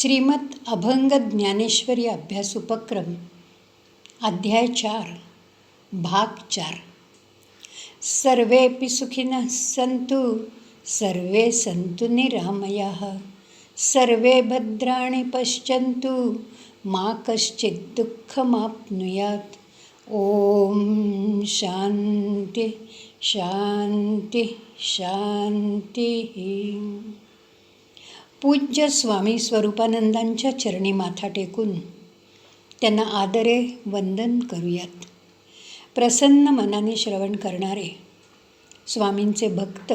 श्रीमत अभंग ज्ञानेश्वरी अभ्यास उपक्रम अध्याय चार भाग चार. सर्वेपि सुखिनः सन्तु सर्वे सन्तु निरामयाः सर्वे भद्राणि पश्यन्तु मा कश्चित् दुःखमाप्नुयात्. ॐ शान्ति शान्ति शान्तिः। पूज्य स्वामी स्वरूपानंदांच्या चरणी माथा टेकून त्यांना आदरे वंदन करूयात. प्रसन्न मनाने श्रवण करणारे स्वामींचे भक्त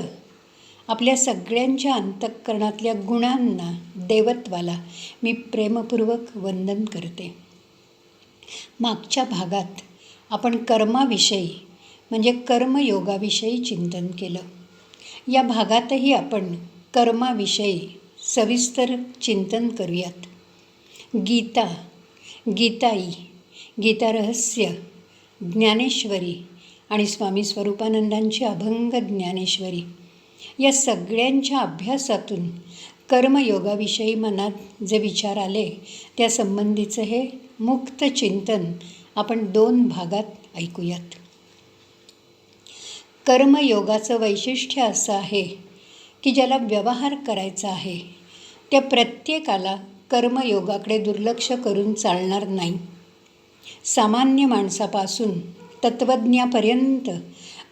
आपल्या सगळ्यांच्या अंतःकरणातल्या गुणांना देवत्वाला मी प्रेमपूर्वक वंदन करते. मागच्या भागात आपण कर्माविषयी म्हणजे कर्मयोगाविषयी चिंतन केलं. या भागातही आपण कर्माविषयी सविस्तर चिंतन करूयात. गीता गीताई गीता रहस्य ज्ञानेश्वरी आणि स्वामी स्वरूपानंदांची अभंग ज्ञानेश्वरी. या सगळ्यांच्या अभ्यासातून कर्मयोगाविषयी मनात जे विचार आले त्या संबंधीचं हे मुक्त चिंतन आपण दोन भागात ऐकूयात. कर्मयोगाचं वैशिष्ट्य असं आहे की ज्याला व्यवहार करायचा आहे त्या प्रत्येकाला कर्मयोगाकडे दुर्लक्ष करून चालणार नाही. सामान्य माणसापासून तत्त्वज्ञापर्यंत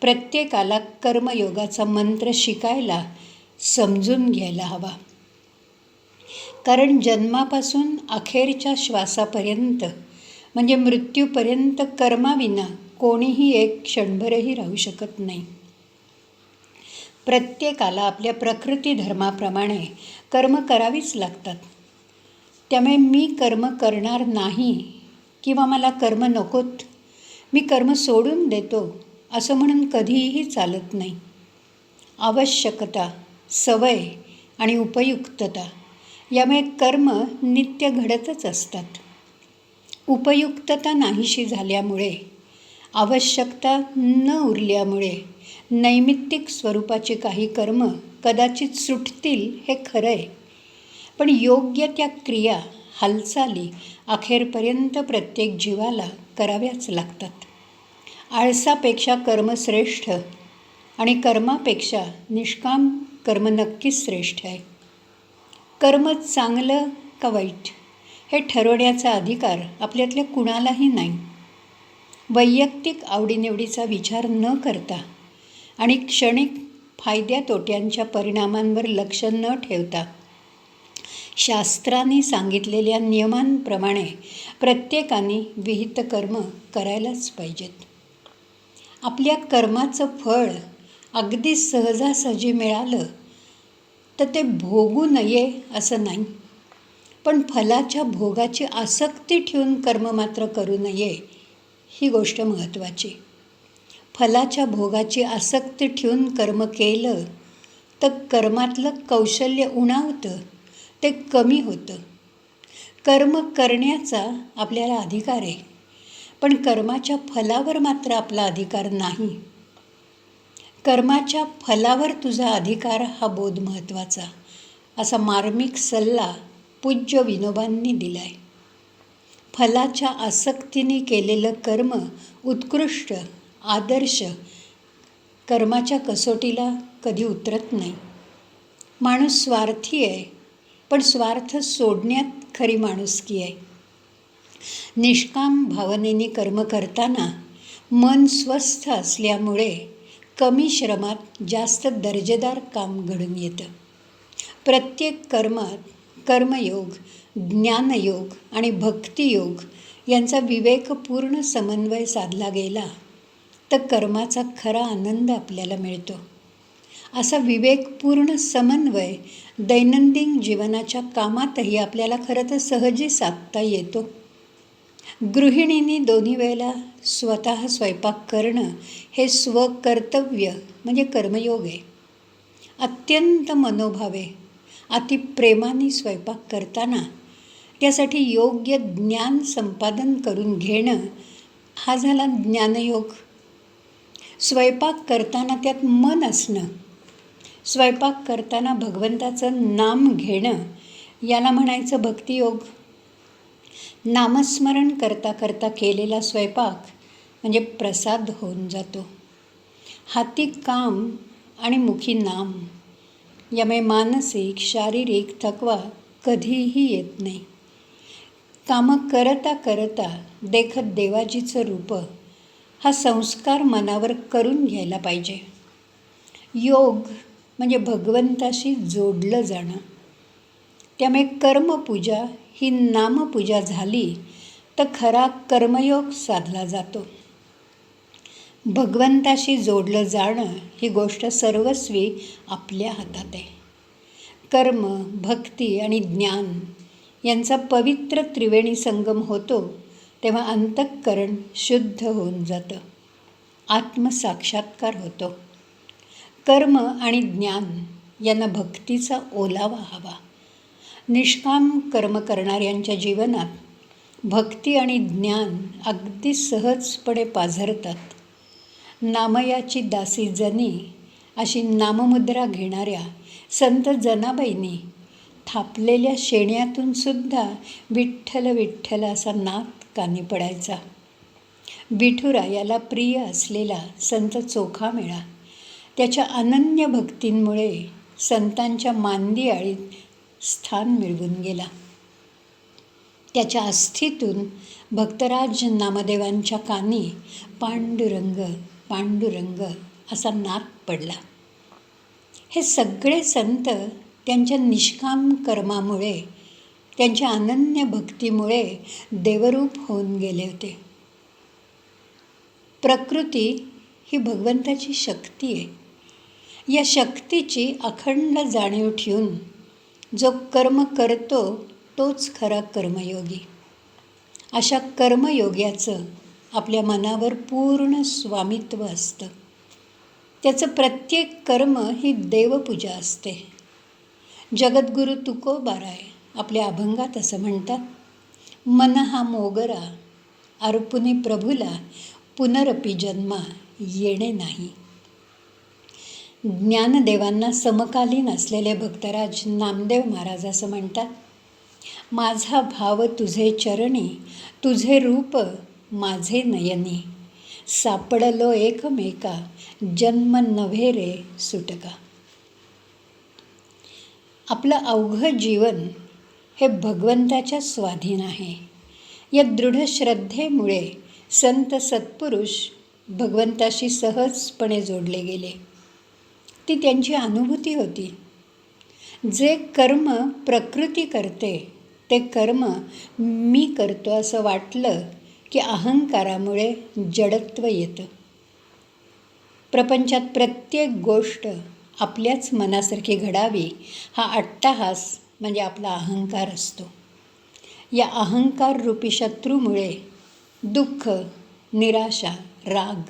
प्रत्येकाला कर्मयोगाचा मंत्र शिकायला समजून घ्यायला हवा. कारण जन्मापासून अखेरच्या श्वासापर्यंत म्हणजे मृत्यूपर्यंत कर्माविना कोणीही एक क्षणभरही राहू शकत नाही. प्रत्येकाला आपल्या प्रकृती धर्माप्रमाणे कर्म करावीच लागतात. त्यामुळे मी कर्म करणार नाही किंवा मला कर्म नकोत मी कर्म सोडून देतो असं म्हणून कधीही चालत नाही. आवश्यकता सवय आणि उपयुक्तता यामुळे कर्म नित्य घडतच असतात. उपयुक्तता नाहीशी झाल्यामुळे आवश्यकता न उरल्यामुळे नैमित्तिक स्वरूपाचे काही कर्म कदाचित सुटतील हे खरं आहे पण योग्य त्या क्रिया हालचाली अखेरपर्यंत प्रत्येक जीवाला कराव्याच लागतात. आळसापेक्षा कर्म श्रेष्ठ आणि कर्मापेक्षा निष्काम कर्म नक्कीच श्रेष्ठ आहे. कर्म चांगलं का वाईट हे ठरवण्याचा अधिकार आपल्यातल्या कुणालाही नाही. वैयक्तिक आवडीनिवडीचा विचार न करता आणि क्षणिक फायद्या तोट्यांच्या परिणामांवर लक्ष न ठेवता. शास्त्रांनी सांगितलेल्या नियमांप्रमाणे प्रत्येकाने विहित कर्म करायलाच पाहिजेत. आपल्या कर्माचं फळ अगदी सहजासहजी मिळालं तर ते भोगू नये असं नाही. पण फलाच्या भोगाची आसक्ती ठेवून कर्म मात्र करू नये ही गोष्ट महत्त्वाची. फलाच्या भोगाची आसक्ती ठेवून कर्म केलं तर कर्मातलं कौशल्य उणावतं ते कमी होतं. कर्म करण्याचा आपल्याला अधिकार आहे पण कर्माच्या फलावर मात्र आपला अधिकार नाही. कर्माच्या फलावर तुझा अधिकार हा बोध महत्त्वाचा असा मार्मिक सल्ला पूज्य विनोबांनी दिला आहे फलाच्या आसक्तीने केलेलं कर्म उत्कृष्ट आदर्श कर्माच्या कसोटीला कधी उतरत नाही. माणूस स्वार्थी आहे पण स्वार्थ सोडण्यात खरी माणुसकी आहे. निष्काम भावनेने कर्म करताना मन स्वस्थ असल्यामुळे कमी श्रमात जास्त दर्जेदार काम घडून येतं. प्रत्येक कर्मात कर्मयोग ज्ञानयोग आणि भक्तियोग यांचा विवेकपूर्ण समन्वय साधला गेला तर कर्माचा खरा आनंद आपल्याला मिळतो. असा विवेकपूर्ण समन्वय दैनंदिन जीवनाच्या कामातही आपल्याला खरं तर सहजी साधता येतो. गृहिणींनी दोन्ही वेळेला स्वतः स्वयंपाक करणं हे स्वकर्तव्य म्हणजे कर्मयोग आहे. अत्यंत मनोभावे अतिप्रेमाने स्वयंपाक करताना त्यासाठी योग्य ज्ञान संपादन करून घेणं हा झाला ज्ञानयोग. स्वयंपाक करताना त्यात मन असणं स्वयंपाक करताना भगवंताचं नाम घेणं याला म्हणायचं भक्तियोग. नामस्मरण करता करता केलेला स्वयंपाक म्हणजे प्रसाद होऊन जातो. हाती काम आणि मुखी नाम यामुळे मानसिक शारीरिक थकवा कधीही येत नाही. कामं करता करता देखत देवाजीचं रूप हा संस्कार मनावर करून घ्यायला पाहिजे. योग म्हणजे भगवंताशी जोडलं जाणं. त्यामुळे कर्मपूजा ही नामपूजा झाली तर खरा कर्मयोग साधला जातो. भगवंताशी जोडलं जाणं ही गोष्ट सर्वस्वी आपल्या हातात आहे. कर्म भक्ती आणि ज्ञान यांचा पवित्र त्रिवेणी संगम होतो तेव्हा अंतःकरण शुद्ध होऊन जातं. आत्मसाक्षात्कार होतो. कर्म आणि ज्ञान यांना भक्तीचा ओलावा हवा. निष्काम कर्म करणाऱ्यांच्या जीवनात भक्ती आणि ज्ञान अगदी सहजपणे पाझरतात. नामयाची दासी जनी अशी नाममुद्रा घेणाऱ्या संत जनाबाईंनी थापलेल्या शेण्यातून सुद्धा विठ्ठल विठ्ठल असा नाद कानी पडायचा. विठुरा याला प्रिय असलेला संत चोखा मिळा. त्याच्या अनन्य भक्तींमुळे संतांच्या मांदी आळीत स्थान मिळवून गेला. त्याच्या अस्थीतून भक्तराज नामदेवांच्या कानी पांडुरंग पांडुरंग असा नाद पडला. हे सगळे संत त्यांच्या निष्काम कर्मामुळे त्यांच्या अनन्य भक्तीमुळे देवरूप होऊन गेले होते. प्रकृती ही भगवंताची शक्ती आहे. या शक्तीची अखंड जाणीव ठेवून जो कर्म करतो तोच खरा कर्मयोगी. अशा कर्मयोग्याचं आपल्या मनावर पूर्ण स्वामित्व असतं. त्याचं प्रत्येक कर्म ही देवपूजा असते. जगद्गुरु तुकोबाराय आपल्या अभंगात असं म्हणतात मन हा मोगरा अर्पुनी प्रभूला पुनरपी जन्मा येणे नाही. ज्ञानदेवांना समकालीन असलेले भक्तराज नामदेव महाराज असं म्हणतात माझा भाव तुझे चरणी तुझे रूप माझे नयनी. सापडलो एकमेका जन्म नव्हे रे सुटका. आपलं अवघं जीवन हे भगवंताच्या स्वाधीन आहे. या दृढ श्रद्धेमुळे संत सत्पुरुष भगवंताशी सहजपणे जोडले गेले. ती त्यांची अनुभूती होती. जे कर्म प्रकृती करते ते कर्म मी करतो असं वाटलं की अहंकारामुळे जडत्व येतं. प्रपंचात प्रत्येक गोष्ट आपल्याच मनासारखी घडावी हा अट्टाहास म्हणजे आपला अहंकार असतो. या अहंकार रूपी शत्रूमुळे दुःख निराशा राग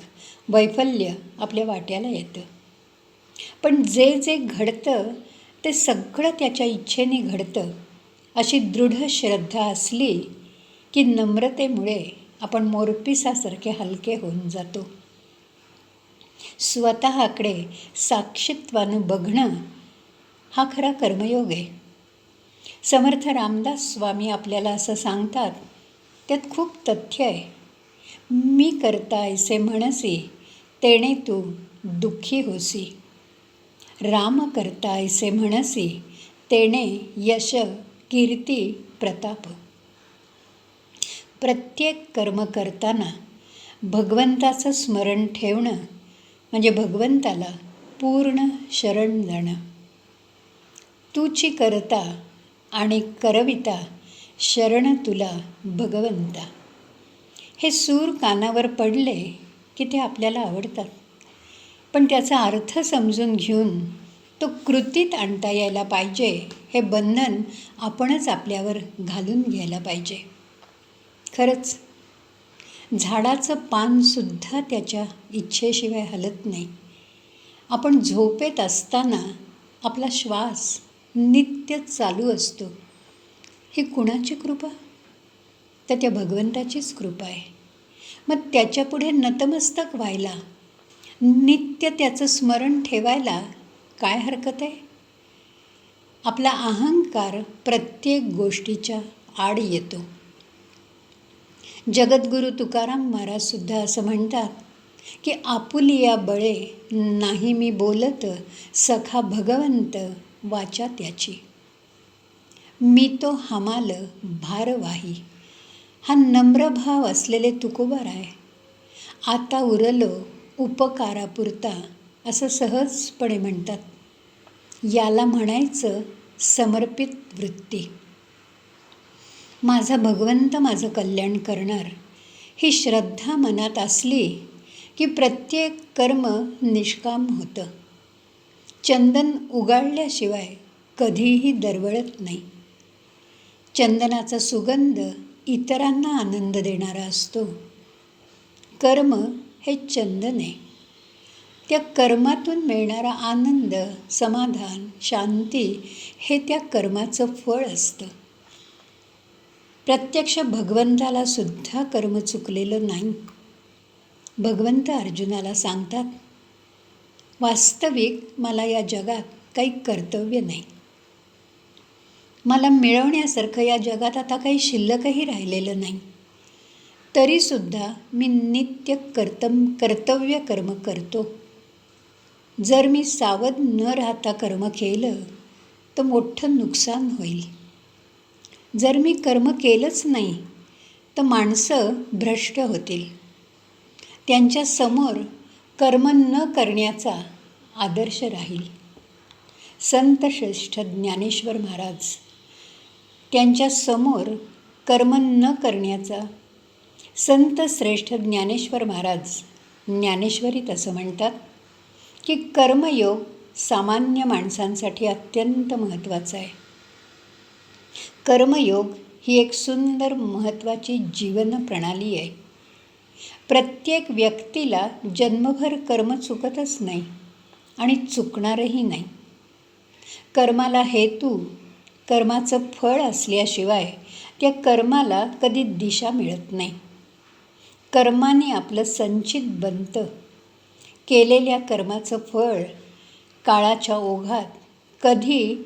वैफल्य आपल्या वाट्याला येतं. पण जे जे घडतं ते सगळं त्याच्या इच्छेने घडतं अशी दृढ श्रद्धा असली की नम्रतेमुळे आपण मोरपिसासारखे हलके होऊन जातो. स्वतःकडे साक्षित्वानं बघणं हा खरा कर्मयोग आहे. समर्थ रामदास स्वामी आपल्याला असं सांगतात त्यात खूप तथ्य आहे. मी करता ऐसे म्हणसी तेणे तू दुःखी होसी. राम करता ऐसे म्हणसी तेणे यश कीर्ती प्रताप. प्रत्येक कर्म करताना भगवंताचं स्मरण ठेवणं म्हणजे भगवंताला पूर्ण शरण जाणं तूची करता आणि करविता शरण तुला भगवंता. हे सूर कानावर पडले की ते आपल्याला आवडतात. पण त्याचा अर्थ समजून घेऊन तो कृतीत आणता यायला पाहिजे हे बंधन आपणच आपल्यावर घालून घ्यायला पाहिजे. खरंच झाडाचं पानसुद्धा त्याच्या इच्छेशिवाय हलत नाही. आपण झोपेत असताना आपला श्वास नित्य चालू असतो. ही कुणाची कृपा? तर त्या भगवंताचीच कृपा आहे. मग त्याच्यापुढे नतमस्तक व्हायला नित्य त्याचं स्मरण ठेवायला काय हरकत आहे? आपला अहंकार प्रत्येक गोष्टीच्या आड येतो. जगद्गुरू तुकाराम महाराजसुद्धा असं म्हणतात की आपुलिया बळे नाही मी बोलत सखा भगवंत वाचा त्याची. मी तो हमाल भारवाही. हा नम्रभाव असलेले तुकोबार आहे. आता उरलो उपकारापुरता असं सहजपणे म्हणतात. याला म्हणायचं समर्पित वृत्ती. माझा भगवंत माझं कल्याण करणार. ही श्रद्धा मनात असली की प्रत्येक कर्म निष्काम होतं. चंदन उगाळल्याशिवाय कधीही दरवळत नाही. चंदनाचा सुगंध इतरांना आनंद देणारा असतो. कर्म हे चंदन आहे. त्या कर्मातून मिळणारा आनंद समाधान शांती हे त्या कर्माचं फळ असतं. प्रत्यक्ष भगवंताला सुद्धा कर्म चुकलेलं नाही. भगवंत अर्जुनाला सांगतात वास्तविक मला या जगात काही कर्तव्य नाही. मला मिळवण्यासारखं या जगात आता काही शिल्लकही राहिलेलं नाही. तरीसुद्धा मी नित्य कर्तम कर्तव्य कर्म करतो. जर मी सावध न राहता कर्म केलं तर मोठं नुकसान होईल. जर मी कर्म केलंच नाही तर माणसं भ्रष्ट होतील. त्यांच्यासमोर कर्म न करण्याचा आदर्श राहील. संत श्रेष्ठ ज्ञानेश्वर महाराज त्यांच्यासमोर कर्म न करण्याचा संत श्रेष्ठ ज्ञानेश्वर महाराज ज्ञानेश्वरीत असं म्हणतात की कर्मयोग सामान्य माणसांसाठी अत्यंत महत्त्वाचा आहे. कर्मयोग ही एक सुंदर महत्त्वाची जीवन प्रणाली आहे. प्रत्येक व्यक्तीला जन्मभर कर्म चुकतच नाही आणि चुकणारही नाही. कर्माला हेतू कर्माचं फळ असल्याशिवाय त्या कर्माला कधी दिशा मिळत नाही. कर्माने आपलं संचित बनतं. केलेल्या कर्माचं फळ काळाच्या ओघात कधी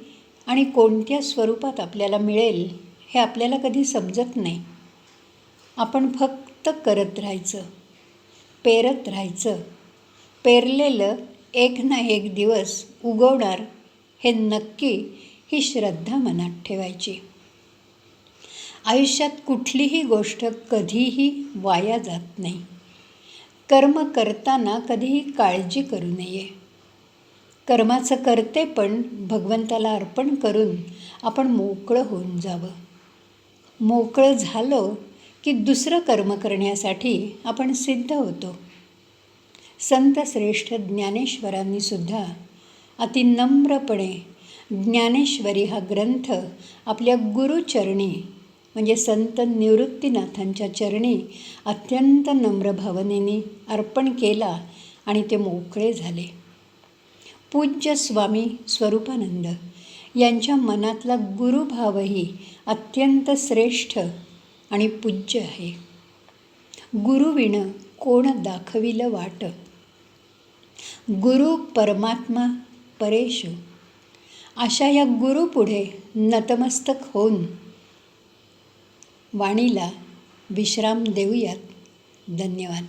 आणि कोणत्या स्वरूपात आपल्याला मिळेल हे आपल्याला कधी समजत नाही. आपण फक्त करत राहायचं पेरत राहायचं. पेरलेलं एक ना एक दिवस उगवणार हे नक्की ही श्रद्धा मनात ठेवायची. आयुष्यात कुठलीही गोष्ट कधीही वाया जात नाही. कर्म करताना कधीही काळजी करू नये. कर्माचं करते पण भगवंताला अर्पण करून आपण मोकळं होऊन जावं. मोकळं झालं की दुसरं कर्म करण्यासाठी आपण सिद्ध होतो. संत श्रेष्ठ ज्ञानेश्वरांनी सुद्धा अतिनम्रपणे ज्ञानेश्वरी हा ग्रंथ आपल्या गुरुचरणी म्हणजे संत निवृत्तीनाथांच्या चरणी अत्यंत नम्र भावनेने अर्पण केला आणि ते मोकळे झाले. पूज्य स्वामी स्वरूपानंद यांच्या मनातला गुरुभावही अत्यंत श्रेष्ठ आणि पूज्य आहे. गुरुविण कोण दाखविलं वाट? गुरु परमात्मा परेश. अशा या गुरुपुढे नतमस्तक होऊन वाणीला विश्राम देऊयात. धन्यवाद.